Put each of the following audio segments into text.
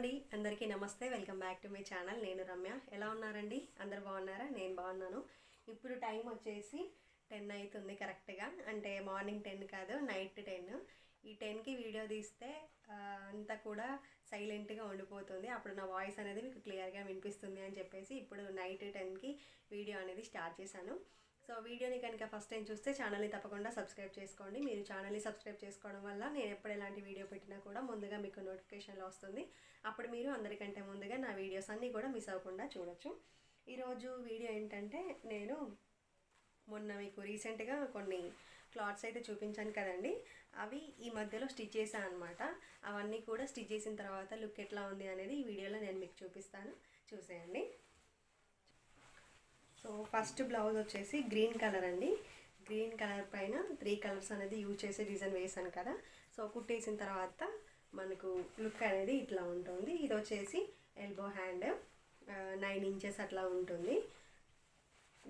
అండి. అందరికీ నమస్తే. Welcome back to my channel. నేను రమ్య. ఎలా ఉన్నారండి? అందరు బాగున్నారా? నేను బాగున్నాను. ఇప్పుడు టైం వచ్చేసి టెన్ అవుతుంది కరెక్ట్గా. అంటే మార్నింగ్ టెన్ కాదు నైట్ టెన్. ఈ టెన్కి వీడియో తీస్తే అంతా కూడా సైలెంట్గా ఉండిపోతుంది. అప్పుడు నా వాయిస్ అనేది మీకు క్లియర్గా వినిపిస్తుంది అని చెప్పేసి ఇప్పుడు నైట్ టెన్కి వీడియో అనేది స్టార్ట్ చేశాను. సో వీడియోని కనుక ఫస్ట్ టైం చూస్తే ఛానల్ని తప్పకుండా సబ్స్క్రైబ్ చేసుకోండి. మీరు ఛానల్ని సబ్స్క్రైబ్ చేసుకోవడం వల్ల నేను ఎప్పుడు ఎలాంటి వీడియో పెట్టినా కూడా ముందుగా మీకు నోటిఫికేషన్లో వస్తుంది. అప్పుడు మీరు అందరికంటే ముందుగా నా వీడియోస్ అన్నీ కూడా మిస్ అవ్వకుండా చూడొచ్చు. ఈరోజు వీడియో ఏంటంటే నేను మొన్న మీకు రీసెంట్గా కొన్ని క్లాత్స్ అయితే చూపించాను కదండి. అవి ఈ మధ్యలో స్టిచ్ చేశాను అనమాట అవన్నీ కూడా స్టిచ్ చేసిన తర్వాత లుక్ ఎట్లా ఉంది అనేది ఈ వీడియోలో నేను మీకు చూపిస్తాను. చూసేయండి. సో ఫస్ట్ బ్లౌజ్ వచ్చేసి గ్రీన్ కలర్ అండి. గ్రీన్ కలర్ పైన త్రీ కలర్స్ అనేది యూజ్ చేసి డిజైన్ వేసాను కదా. సో కుట్టేసిన తర్వాత మనకు లుక్ అనేది ఇట్లా ఉంటుంది. ఇది వచ్చేసి ఎల్బో హ్యాండ్ నైన్ ఇంచెస్ అట్లా ఉంటుంది.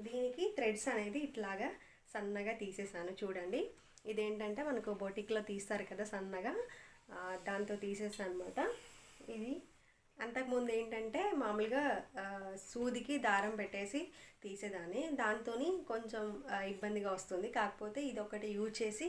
దీనికి థ్రెడ్స్ అనేది ఇట్లాగా సన్నగా తీసేసాను చూడండి. ఇదేంటంటే మనకు బొటిక్లో తీస్తారు కదా సన్నగా. దాంతో తీసేసాను అనమాట ఇది అంతకుముందు ఏంటంటే మామూలుగా సూదికి దారం పెట్టేసి తీసేదాన్ని. దాంతో కొంచెం ఇబ్బందిగా వస్తుంది. కాకపోతే ఇది ఒకటి యూజ్ చేసి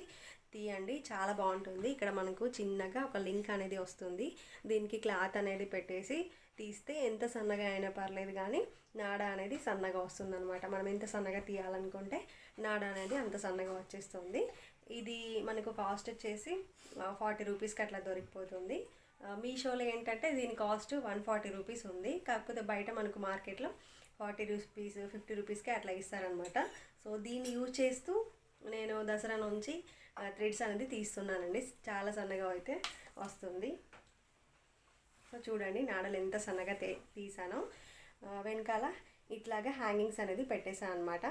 తీయండి. చాలా బాగుంటుంది. ఇక్కడ మనకు చిన్నగా ఒక లింక్ అనేది వస్తుంది. దీనికి క్లాత్ అనేది పెట్టేసి తీస్తే ఎంత సన్నగా అయినా పర్లేదు కానీ నాడ అనేది సన్నగా వస్తుంది అనమాట మనం ఎంత సన్నగా తీయాలనుకుంటే నాడ అనేది అంత సన్నగా వచ్చేస్తుంది. ఇది మనకు కాస్ట్ వచ్చేసి ఫార్టీ రూపీస్కి అట్లా దొరికిపోతుంది. మీషోలో ఏంటంటే దీని కాస్ట్ వన్ ఫార్టీ రూపీస్ ఉంది. కాకపోతే బయట మనకు మార్కెట్లో ఫార్టీ రూపీస్ ఫిఫ్టీ రూపీస్కే అట్లా ఇస్తారనమాట సో దీన్ని యూజ్ చేస్తూ నేను దసరా నుంచి థ్రెడ్స్ అనేది తీస్తున్నానండి. చాలా సన్నగా అయితే వస్తుంది. సో చూడండి నాడలు ఎంత సన్నగా తీసానో. వెనకాల ఇట్లాగా హ్యాంగింగ్స్ అనేది పెట్టేసాను అనమాట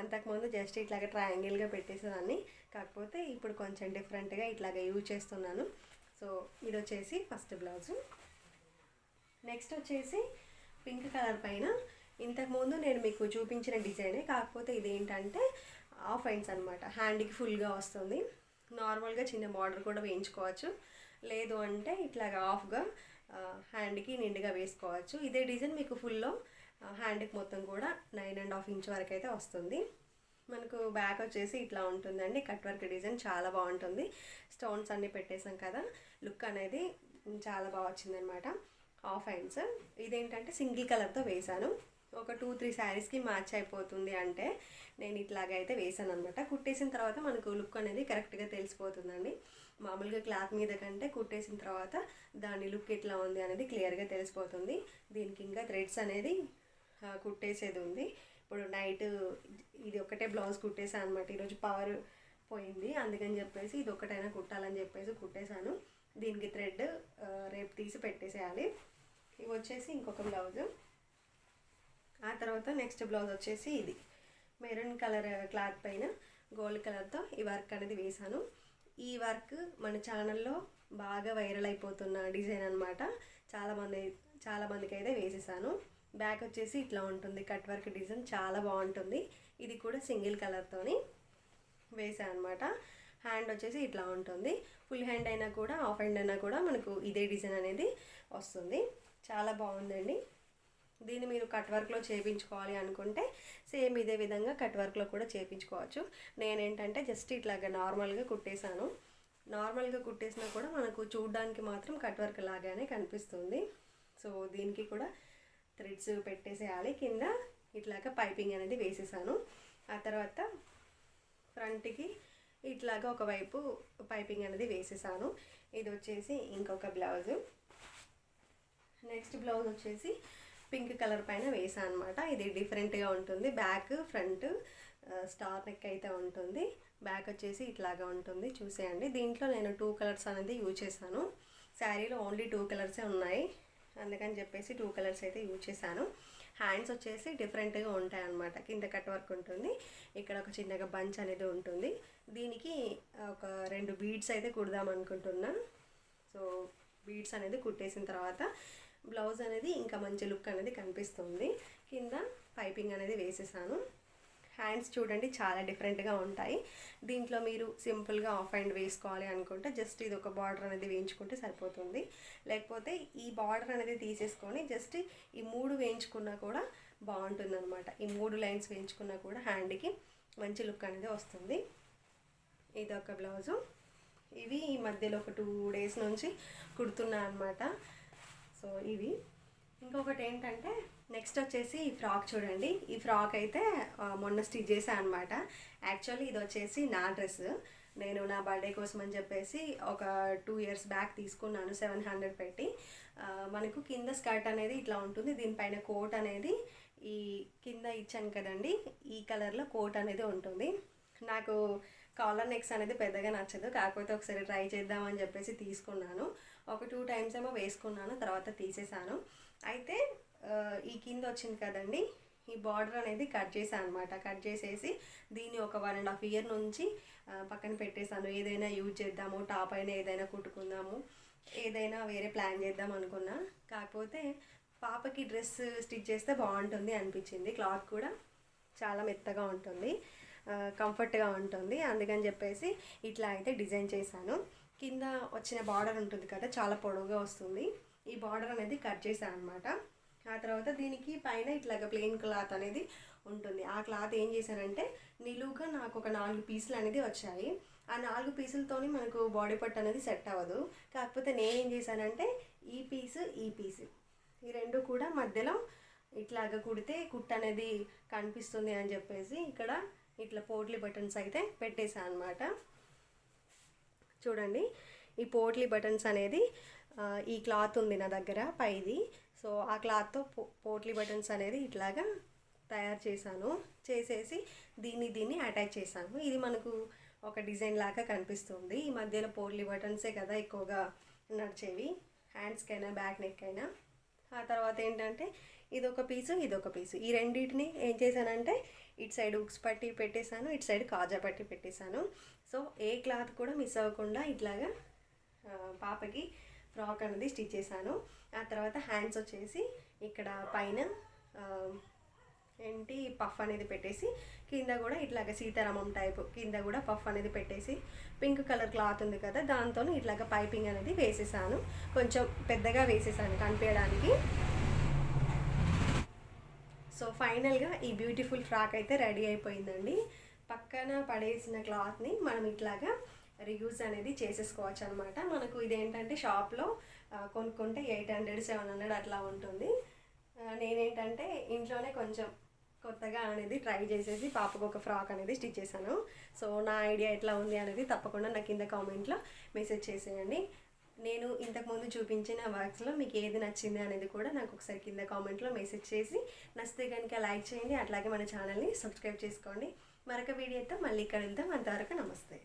అంతకుముందు జస్ట్ ఇట్లాగా ట్రయాంగిల్గా పెట్టేసేదాన్ని. కాకపోతే ఇప్పుడు కొంచెం డిఫరెంట్గా ఇట్లాగా యూజ్ చేస్తున్నాను. సో ఇది వచ్చేసి ఫస్ట్ బ్లౌజు. నెక్స్ట్ వచ్చేసి పింక్ కలర్ పైన. ఇంతకుముందు నేను మీకు చూపించిన డిజైనే కాకపోతే ఇదేంటంటే ఆఫ్ హ్యాండ్స్ అనమాట హ్యాండ్కి ఫుల్గా వస్తుంది. నార్మల్గా చిన్న బార్డర్ కూడా వేయించుకోవచ్చు. లేదు అంటే ఇట్లాగా ఆఫ్గా హ్యాండ్కి నిండుగా వేసుకోవచ్చు. ఇదే డిజైన్ మీకు ఫుల్లో హ్యాండ్కి మొత్తం కూడా నైన్ అండ్ హాఫ్ ఇంచ్ వరకు అయితే వస్తుంది. మనకు బ్యాక్ వచ్చేసి ఇట్లా ఉంటుందండి. కట్ వర్క్ డిజైన్ చాలా బాగుంటుంది. స్టోన్స్ అన్నీ పెట్టేసాం కదా. లుక్ అనేది చాలా బాగా వచ్చిందనమాట హాఫ్ హ్యాండ్స్ ఇదేంటంటే సింగిల్ కలర్తో వేశాను. ఒక టూ త్రీ శారీస్కి మ్యాచ్ అయిపోతుంది అంటే నేను ఇట్లాగైతే వేసాను అనమాట కుట్టేసిన తర్వాత మనకు లుక్ అనేది కరెక్ట్గా తెలిసిపోతుందండి. మామూలుగా క్లాత్ మీద కంటే కుట్టేసిన తర్వాత దాని లుక్ ఎట్లా ఉంది అనేది క్లియర్గా తెలిసిపోతుంది. దీనికి ఇంకా థ్రెడ్స్ అనేది కుట్టేసేది ఉంది. ఇప్పుడు నైట్ ఇది ఒకటే బ్లౌజ్ కుట్టేసాను అనమాట ఈరోజు పవర్ పోయింది. అందుకని చెప్పేసి ఇది ఒకటైనా కుట్టాలని చెప్పేసి కుట్టేశాను. దీనికి థ్రెడ్ రేపు తీసి పెట్టేసేయాలి. ఇవి వచ్చేసి ఇంకొక బ్లౌజ్. ఆ తర్వాత నెక్స్ట్ బ్లౌజ్ వచ్చేసి ఇది. మెరూన్ కలర్ క్లాత్ పైన గోల్డ్ కలర్తో ఈ వర్క్ అనేది వేశాను. ఈ వర్క్ మన ఛానల్లో బాగా వైరల్ అయిపోతున్న డిజైన్ అనమాట చాలామంది చాలామందికి అయితే వేసేసాను. బ్యాక్ వచ్చేసి ఇట్లా ఉంటుంది. కట్ వర్క్ డిజైన్ చాలా బాగుంటుంది. ఇది కూడా సింగిల్ కలర్తోని వేసాను అనమాట హ్యాండ్ వచ్చేసి ఇట్లా ఉంటుంది. ఫుల్ హ్యాండ్ అయినా కూడా హాఫ్ హ్యాండ్ అయినా కూడా మనకు ఇదే డిజైన్ అనేది వస్తుంది. చాలా బాగుందండి. దీన్ని మీరు కట్ వర్క్లో చేయించుకోవాలి అనుకుంటే సేమ్ ఇదే విధంగా కట్ వర్క్లో కూడా చేయించుకోవచ్చు నేనేంటంటే జస్ట్ ఇట్లాగా నార్మల్గా కుట్టేశాను. నార్మల్గా కుట్టేసినా కూడా మనకు చూడడానికి మాత్రం కట్ వర్క్ లాగానే కనిపిస్తుంది. సో దీనికి కూడా థ్రెడ్స్ పెట్టేసేయాలి. కింద ఇట్లాగా పైపింగ్ అనేది వేసేసాను. ఆ తర్వాత ఫ్రంట్కి ఇట్లాగా ఒకవైపు పైపింగ్ అనేది వేసేసాను. ఇది వచ్చేసి ఇంకొక బ్లౌజు. నెక్స్ట్ బ్లౌజ్ వచ్చేసి పింక్ కలర్ పైన వేసాను అనమాట ఇది డిఫరెంట్గా ఉంటుంది. బ్యాక్ ఫ్రంట్ స్టార్ నెక్ అయితే ఉంటుంది. బ్యాక్ వచ్చేసి ఇట్లాగా ఉంటుంది. చూసేయండి. దీంట్లో నేను టూ కలర్స్ అనేది యూజ్ చేశాను. శారీలో ఓన్లీ టూ కలర్సే ఉన్నాయి. అందుకని చెప్పేసి టూ కలర్స్ అయితే యూజ్ చేశాను. హ్యాండ్స్ వచ్చేసి డిఫరెంట్గా ఉంటాయి అన్నమాట. కింద కట్ వర్క్ ఉంటుంది. ఇక్కడ ఒక చిన్నగా బంచ్ అనేది ఉంటుంది. దీనికి ఒక రెండు బీడ్స్ అయితే కుడదాం అనుకుంటున్నాను సో బీడ్స్ అనేది కుట్టేసిన తర్వాత బ్లౌజ్ అనేది ఇంకా మంచి లుక్ అనేది కనిపిస్తుంది. కింద పైపింగ్ అనేది వేసేసాను. హ్యాండ్స్ చూడండి చాలా డిఫరెంట్గా ఉంటాయి. దీంట్లో మీరు సింపుల్గా ఆఫ్ హ్యాండ్ వేసుకోవాలి అనుకుంటే జస్ట్ ఇది ఒక బార్డర్ అనేది వేయించుకుంటే సరిపోతుంది. లేకపోతే ఈ బార్డర్ అనేది తీసేసుకొని జస్ట్ ఈ మూడు వేయించుకున్నా కూడా బాగుంటుంది అనమాట ఈ మూడు లైన్స్ వేయించుకున్నా కూడా హ్యాండ్కి మంచి లుక్ అనేది వస్తుంది. ఇది ఒక బ్లౌజు. ఇవి ఈ మధ్యలో ఒక టూ డేస్ నుంచి కుడుతున్నా అనమాట సో ఇవి. ఇంకొకటి ఏంటంటే నెక్స్ట్ వచ్చేసి ఈ ఫ్రాక్ చూడండి. ఈ ఫ్రాక్ అయితే మొన్న స్టిచ్ చేశాను అనమాట యాక్చువల్లీ ఇది వచ్చేసి నా డ్రెస్. నేను నా బర్త్డే కోసం అని చెప్పేసి ఒక టూ ఇయర్స్ బ్యాక్ తీసుకున్నాను సెవెన్ హండ్రెడ్ పెట్టి. మనకు కింద స్కర్ట్ అనేది ఇట్లా ఉంటుంది. దీనిపైన కోట్ అనేది ఈ కింద ఇచ్చాను కదండి. ఈ కలర్లో కోట్ అనేది ఉంటుంది. నాకు కాలర్ నెక్స్ అనేది పెద్దగా నచ్చదు. కాకపోతే ఒకసారి ట్రై చేద్దామని చెప్పేసి తీసుకున్నాను. ఒక టూ టైమ్స్ ఏమో వేసుకున్నాను తర్వాత తీసేసాను అయితే ఈ కింద వచ్చింది కదండి. ఈ బార్డర్ అనేది కట్ చేశాను అనమాట కట్ చేసేసి దీన్ని ఒక వన్ అండ్ హాఫ్ ఇయర్ నుంచి పక్కన పెట్టేశాను. ఏదైనా యూజ్ చేద్దాము టాప్ అయినా ఏదైనా కుట్టుకుందాము ఏదైనా వేరే ప్లాన్ చేద్దాం అనుకున్నా. కాకపోతే పాపకి డ్రెస్ స్టిచ్ చేస్తే బాగుంటుంది అనిపించింది. క్లాత్ కూడా చాలా మెత్తగా ఉంటుంది. కంఫర్ట్గా ఉంటుంది. అందుకని చెప్పేసి ఇట్లా అయితే డిజైన్ చేశాను. కింద వచ్చిన బార్డర్ ఉంటుంది కదా చాలా పొడవుగా వస్తుంది. ఈ బార్డర్ అనేది కట్ చేశాను అనమాట ఆ తర్వాత దీనికి పైన ఇట్లాగ ప్లెయిన్ క్లాత్ అనేది ఉంటుంది. ఆ క్లాత్ ఏం చేశానంటే నిలువుగా నాకు ఒక నాలుగు పీసులు అనేది వచ్చాయి. ఆ నాలుగు పీసులతోని మనకు బాడీ పట్ అనేది సెట్ అవ్వదు. కాకపోతే నేనేం చేశానంటే ఈ పీసు ఈ పీసు. ఈ రెండు కూడా మధ్యలో ఇట్లాగా కుడితే కుట్ అనేది కనిపిస్తుంది అని చెప్పేసి ఇక్కడ ఇట్లా పోట్లీ బటన్స్ అయితే పెట్టేశాను అనమాట చూడండి ఈ పోట్లీ బటన్స్ అనేది ఈ క్లాత్ ఉంది నా దగ్గర పైది. సో ఆ క్లాత్తో పో పోట్లీ బటన్స్ అనేది ఇట్లాగా తయారు చేశాను. చేసేసి దీన్ని దీన్ని అటాచ్ చేశాను. ఇది మనకు ఒక డిజైన్ లాగా కనిపిస్తుంది. ఈ మధ్యలో పోర్లీ బటన్సే కదా ఎక్కువగా నడిచేవి. హ్యాండ్స్కైనా బ్యాక్ నెక్ అయినా. ఆ తర్వాత ఏంటంటే ఇది ఒక పీసు ఇది ఒక పీసు. ఈ రెండింటిని ఏం చేశానంటే ఇటు సైడ్ ఉక్స్ పట్టి పెట్టేశాను ఇటు సైడ్ కాజా పట్టి పెట్టేశాను. సో ఏ క్లాత్ కూడా మిస్ అవ్వకుండా ఇట్లాగా పాపకి ఫ్రాక్ అనేది స్టిచ్ చేశాను. ఆ తర్వాత హ్యాండ్స్ వచ్చేసి ఇక్కడ పైన ఏంటి పఫ్ అనేది పెట్టేసి కింద కూడా ఇట్లాగ సీతారామం టైప్ కింద కూడా పఫ్ అనేది పెట్టేసి పింక్ కలర్ క్లాత్ ఉంది కదా దాంతో ఇట్లాగ పైపింగ్ అనేది వేసేసాను. కొంచెం పెద్దగా వేసేసాను కనిపించడానికి. సో ఫైనల్గా ఈ బ్యూటిఫుల్ ఫ్రాక్ అయితే రెడీ అయిపోయిందండి. పక్కన పడేసిన క్లాత్ని మనం ఇట్లాగా రియూజ్ అనేది చేసేసుకోవచ్చు అనమాట మనకు ఇదేంటంటే షాప్లో కొనుక్కుంటే ఎయిట్ హండ్రెడ్ సెవెన్ హండ్రెడ్ అట్లా ఉంటుంది. నేనేంటంటే ఇంట్లోనే కొంచెం కొత్తగా అనేది ట్రై చేసేసి పాపకు ఒక ఫ్రాక్ అనేది స్టిచ్ చేశాను. సో నా ఐడియా ఎట్లా ఉంది అనేది తప్పకుండా నాకు కింద కామెంట్లో మెసేజ్ చేసేయండి. నేను ఇంతకుముందు చూపించిన వర్క్స్లో మీకు ఏది నచ్చింది అనేది కూడా నాకు ఒకసారి కింద కామెంట్లో మెసేజ్ చేసి నచ్చితే కనుక లైక్ చేయండి. అట్లాగే మన ఛానల్ని సబ్స్క్రైబ్ చేసుకోండి. మరొక వీడియోతో మళ్ళీ ఇక్కడ వెళ్తాం అంతవరకు నమస్తే.